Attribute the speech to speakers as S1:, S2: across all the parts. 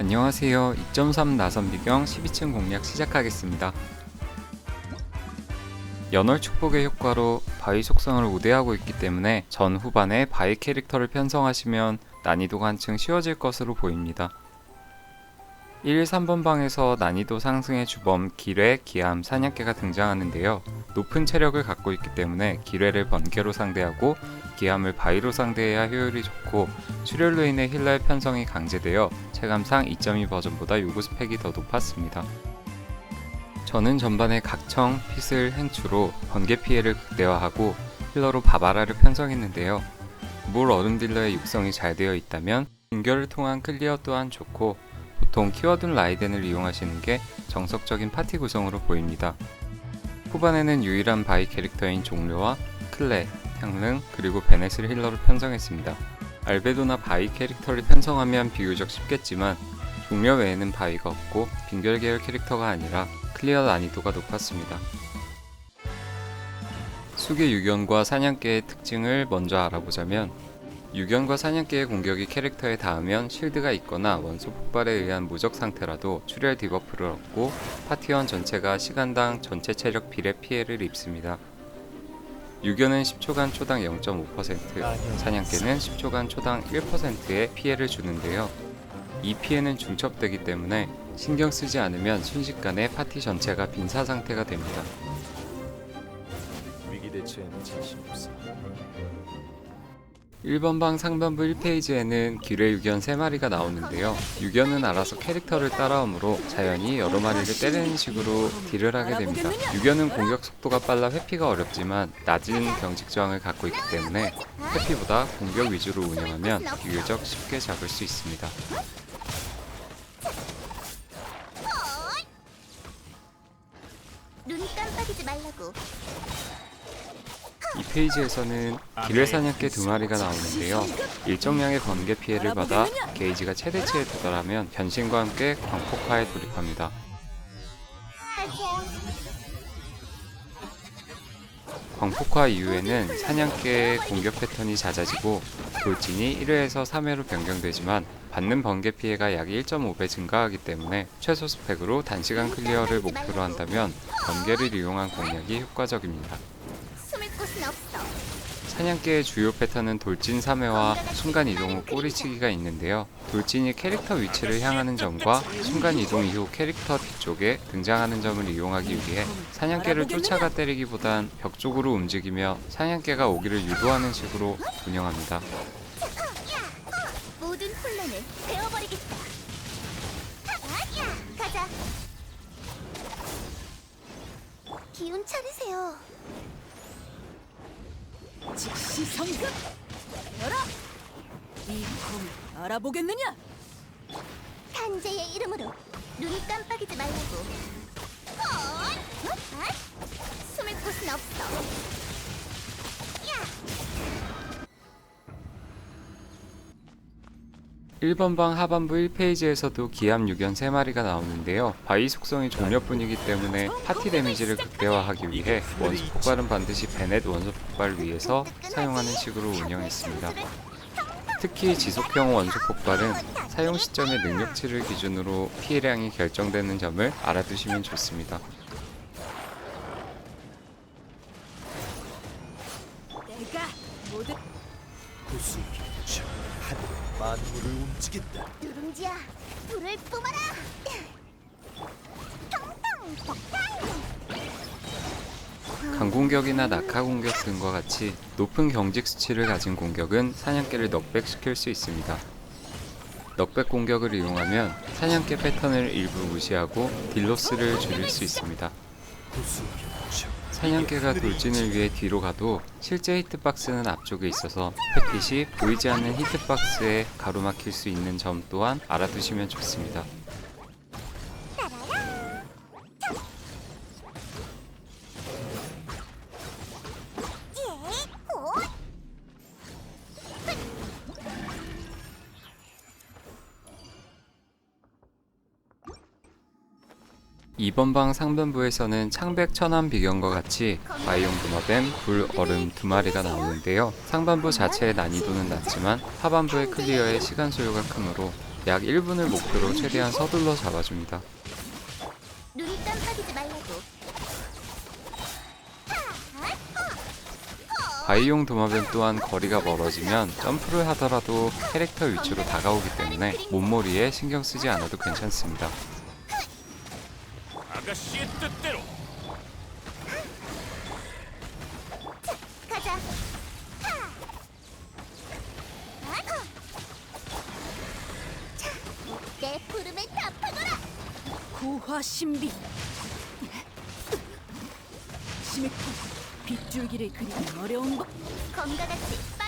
S1: 안녕하세요. 2.3 나선 비경 12층 공략 시작하겠습니다. 연월 축복의 효과로 바위 속성을 우대하고 있기 때문에 전 후반에 바위 캐릭터를 편성하시면 난이도가 한층 쉬워질 것으로 보입니다. 1, 3번 방에서 난이도 상승의 주범 기뢰, 기암, 사냥개가 등장하는데요. 높은 체력을 갖고 있기 때문에 기뢰를 번개로 상대하고 기암을 바위로 상대해야 효율이 좋고 출혈로 인해 힐러의 편성이 강제되어 체감상 2.2 버전보다 요구 스펙이 더 높았습니다. 저는 전반에 각청, 피슬, 행추로 번개 피해를 극대화하고 힐러로 바바라를 편성했는데요. 물 얼음 딜러의 육성이 잘 되어 있다면 인결을 통한 클리어 또한 좋고 보통 키워둔 라이덴을 이용하시는 게 정석적인 파티 구성으로 보입니다. 후반에는 유일한 바이 캐릭터인 종료와 클레, 향릉, 그리고 베넷을 힐러로 편성했습니다. 알베도나 바이 캐릭터를 편성하면 비교적 쉽겠지만 종료 외에는 바위가 없고 빙결 계열 캐릭터가 아니라 클리어 난이도가 높았습니다. 수계 유견과 사냥개의 특징을 먼저 알아보자면 유견과 사냥개의 공격이 캐릭터에 닿으면 실드가 있거나 원소 폭발에 의한 무적 상태라도 출혈 디버프를 얻고 파티원 전체가 시간당 전체 체력 비례 피해를 입습니다. 유견은 10초간 초당 0.5%, 사냥개는 10초간 초당 1%의 피해를 주는데요. 이 피해는 중첩되기 때문에 신경 쓰지 않으면 순식간에 파티 전체가 빈사 상태가 됩니다.
S2: 위기 대처에는 자신 없어.
S1: 1번 방 상반부 1페이지에는 기뢰 유견 3마리가 나오는데요. 유견은 알아서 캐릭터를 따라오므로 자연히 여러 마리를 때리는 식으로 딜을 하게 됩니다. 유견은 공격 속도가 빨라 회피가 어렵지만 낮은 경직 저항을 갖고 있기 때문에 회피보다 공격 위주로 운영하면 비교적 쉽게 잡을 수 있습니다.
S3: 눈 깜빡이지 말라고.
S1: 이 페이지에서는 기뢰 사냥개 두 마리가 나오는데요. 일정량의 번개 피해를 받아 게이지가 최대치에 도달하면 변신과 함께 광폭화에 돌입합니다. 광폭화 이후에는 사냥개의 공격 패턴이 잦아지고 돌진이 1회에서 3회로 변경되지만 받는 번개 피해가 약 1.5배 증가하기 때문에 최소 스펙으로 단시간 클리어를 목표로 한다면 번개를 이용한 공략이 효과적입니다. 사냥개의 주요 패턴은 돌진 3회와 순간 이동 후 꼬리치기가 있는데요. 돌진이 캐릭터 위치를 향하는 점과 순간 이동 이후 캐릭터 뒤쪽에 등장하는 점을 이용하기 위해 사냥개를 쫓아가 때리기보단 벽 쪽으로 움직이며 사냥개가 오기를 유도하는 식으로 운영합니다.
S3: 모든 혼란을 베어버리겠다. 야, 가자. 기운 차리세요.
S4: 즉시 성급 열어 이검 알아보겠느냐
S3: 탄재의 이름으로 눈 깜빡이지 말라고. 어? 어? 숨을 곳은 없어.
S1: 1번 방 하반부 1페이지에서도 기암 유견 3마리가 나오는데요. 바위 속성이 종료뿐이기 때문에 파티 데미지를 극대화하기 위해 원소 폭발은 반드시 베넷 원소 폭발 위에서 사용하는 식으로 운영했습니다. 특히 지속형 원소 폭발은 사용 시점의 능력치를 기준으로 피해량이 결정되는 점을 알아두시면 좋습니다.
S2: 움직인다.
S3: 누룽지야, 불을 뿜어라. 텅텅 폭탄.
S1: 강공격이나 낙하 공격 등과 같이 높은 경직 수치를 가진 공격은 사냥개를 넉백시킬 수 있습니다. 넉백 공격을 이용하면 사냥개 패턴을 일부 무시하고 딜로스를 줄일 수 있습니다. 사냥개가 돌진을 위해 뒤로 가도 실제 히트박스는 앞쪽에 있어서 햇빛이 보이지 않는 히트박스에 가로막힐 수 있는 점 또한 알아두시면 좋습니다. 2번 방 상변부에서는 창백 천안 비경과 같이 바이용 분화된 불, 얼음 두 마리가 나오는데요. 상반부 자체의 난이도는 낮지만 하반부의 클리어에 시간 소요가 크므로 약 1분을 목표로 최대한 서둘러 잡아줍니다. 바이용 도마뱀 또한 거리가 멀어지면 점프를 하더라도 캐릭터 위치로 다가오기 때문에 몸머리에 신경 쓰지 않아도 괜찮습니다.
S2: 아가씨의 뜻대로
S3: 가자. 자, 내 부름에 답하거라.
S4: 고화 신비. 심해코 빗줄기를 그리기 어려운 법.
S3: 검과 같이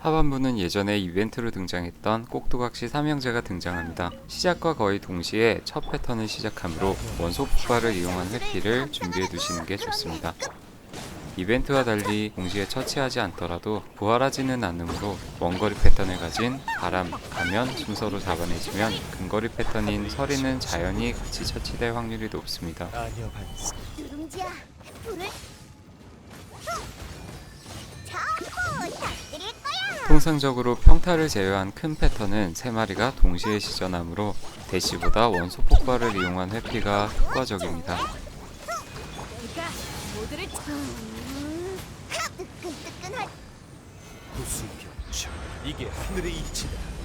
S1: 하반부는 예전에 이벤트로 등장했던 꼭두각시 삼형제가 등장합니다. 시작과 거의 동시에 첫 패턴을 시작하므로 원소 폭발을 이용한 회피를 준비해 두시는 게 좋습니다. 이벤트와 달리 동시에 처치하지 않더라도 부활하지는 않으므로 원거리 패턴을 가진 바람, 가면 순서로 잡아내시면 근거리 패턴인 서리는 자연히 같이 처치될 확률이 높습니다.
S3: 누룽지야, 불을 전부
S1: 통상적으로 평타를 제외한 큰 패턴은 3마리가 동시에 시전하므로 대시보다 원소 폭발을 이용한 회피가 효과적입니다.
S2: 이게 하늘의 이치다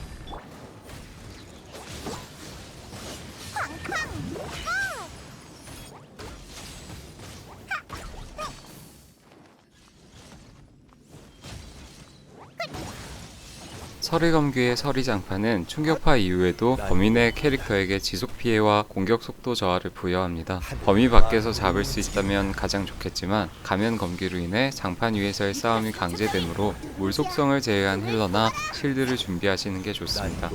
S1: 서리검귀의 서리장판은 충격파 이후에도 내 캐릭터에게 지속 피해와 공격 속도 저하를 부여합니다. 범위 밖에서 잡을 수 있다면 가장 좋겠지만 가면 검기로 인해 장판 위에서의 싸움이 강제되므로 물 속성을 제외한 힐러나 실드를 준비하시는 게 좋습니다.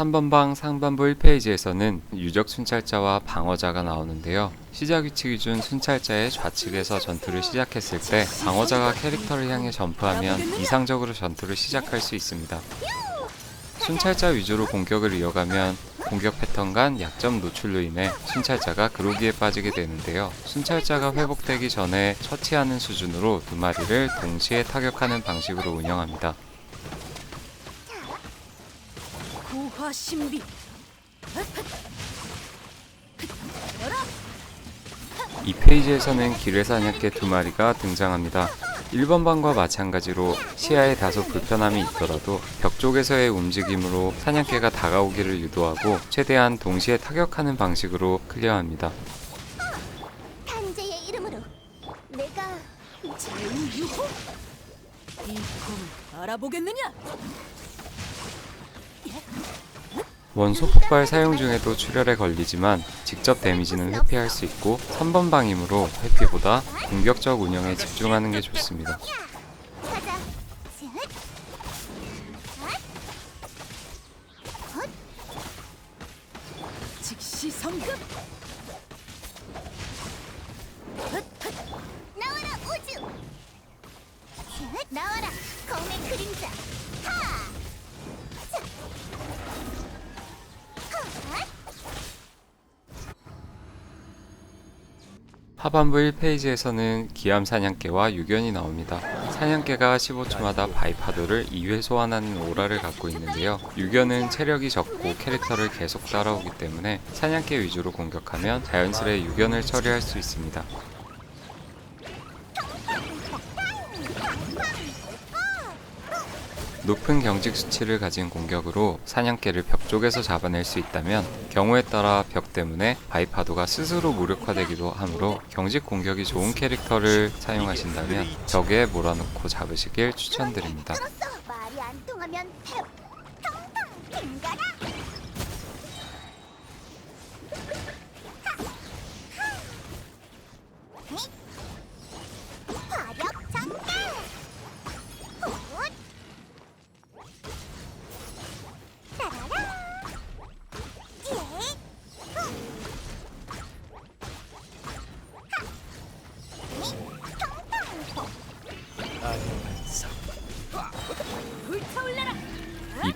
S1: 3번방 상반부 1페이지에서는 유적 순찰자와 방어자가 나오는데요. 시작 위치 기준 순찰자의 좌측에서 전투를 시작했을 때 방어자가 캐릭터를 향해 점프하면 이상적으로 전투를 시작할 수 있습니다. 순찰자 위주로 공격을 이어가면 공격 패턴 간 약점 노출로 인해 순찰자가 그로기에 빠지게 되는데요. 순찰자가 회복되기 전에 처치하는 수준으로 두 마리를 동시에 타격하는 방식으로 운영합니다.
S4: 화 신비.
S1: 이 페이지에서는 기뢰 사냥개 두 마리가 등장합니다. 1번 방과 마찬가지로 시야에 다소 불편함이 있더라도 벽 쪽에서의 움직임으로 사냥개가 다가오기를 유도하고 최대한 동시에 타격하는 방식으로 클리어합니다.
S3: 탄재의 이름으로 내가
S4: 제우유호. 이 검을 알아보겠느냐?
S1: 원소 폭발 사용 중에도 출혈에 걸리지만 직접 데미지는 회피할 수 있고 3번 방이므로 회피보다 공격적 운영에 집중하는 게 좋습니다. 하반부 1페이지에서는 기암 사냥개와 유견이 나옵니다. 사냥개가 15초마다 바이파도를 2회 소환하는 오라를 갖고 있는데요. 유견은 체력이 적고 캐릭터를 계속 따라오기 때문에 사냥개 위주로 공격하면 자연스레 유견을 처리할 수 있습니다. 높은 경직 수치를 가진 공격으로 사냥개를 벽 쪽에서 잡아낼 수 있다면 경우에 따라 벽 때문에 바이파도가 스스로 무력화되기도 하므로 경직 공격이 좋은 캐릭터를 사용하신다면 벽에 몰아넣고 잡으시길 추천드립니다.
S3: 말이 안 통하면 탭. 텅텅 빙가라.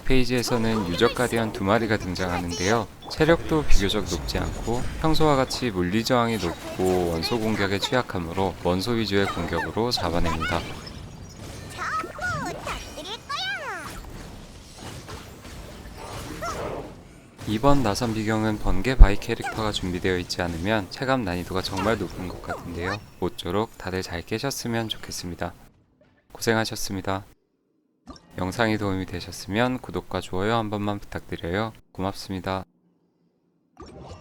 S1: 페이지에서는 유적 가디언 두 마리가 등장하는데요. 체력도 비교적 높지 않고 평소와 같이 물리 저항이 높고 원소 공격에 취약하므로 원소 위주의 공격으로 잡아냅니다. 이번 나선 비경은 번개 바이 캐릭터가 준비되어 있지 않으면 체감 난이도가 정말 높은 것 같은데요. 모쪼록 다들 잘 깨셨으면 좋겠습니다. 고생하셨습니다. 영상이 도움이 되셨으면 구독과 좋아요 한 번만 부탁드려요. 고맙습니다.